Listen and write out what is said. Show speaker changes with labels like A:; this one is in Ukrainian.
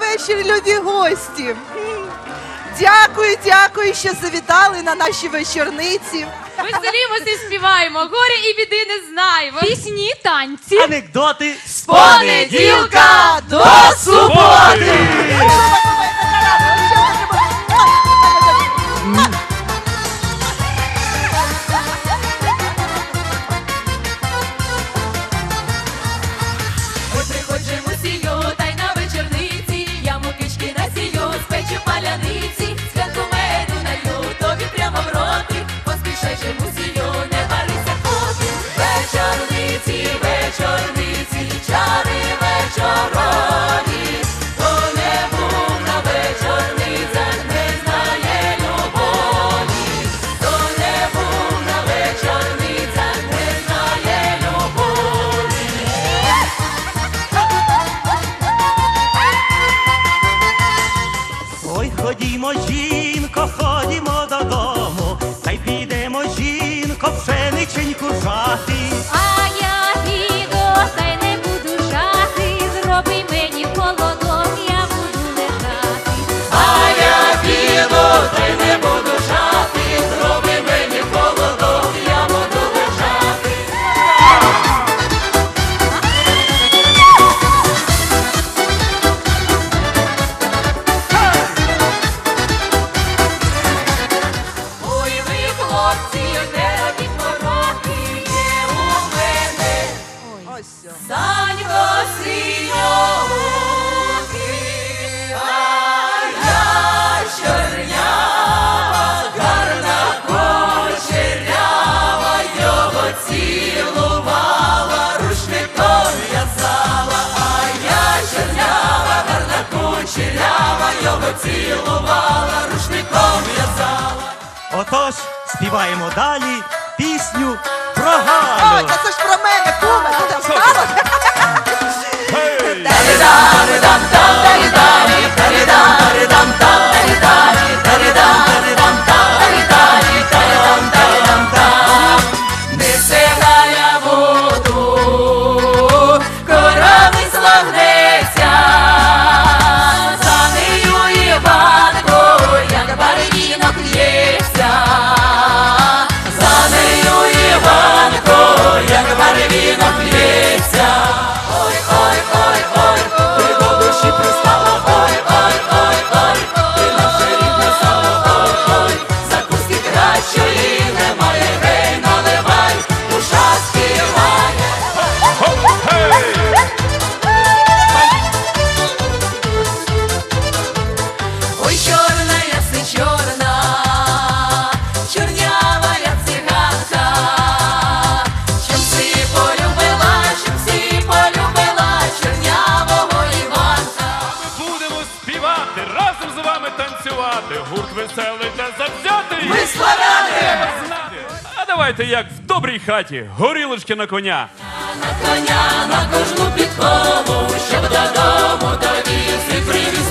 A: вечір, любі гості. Дякую, дякую, що завітали на наші вечорниці.
B: Веселімося і співаємо, горя і біди не знаємо. Пісні, танці.
C: Анекдоти з
A: Понеділка до суботи!
C: Ходімо, жінко, ходімо додому, та й підемо, жінко, пшениченьку жати.
B: Хлопці, не робіть є у мене. Санько синьоокий, а я гарна кучерява, його цілувала, рушником в'язала, а я чорнява, гарна кучерява, його цілувала, рушником в'язала.
C: Отож, співаємо далі пісню про Галю.
D: працювати, гурт веселий та завзятий.
B: Ми славяни!
D: А давайте як в добрій хаті, горілочки на коня.
B: На коня, на кожну підкову, щоб додому довіз і привіз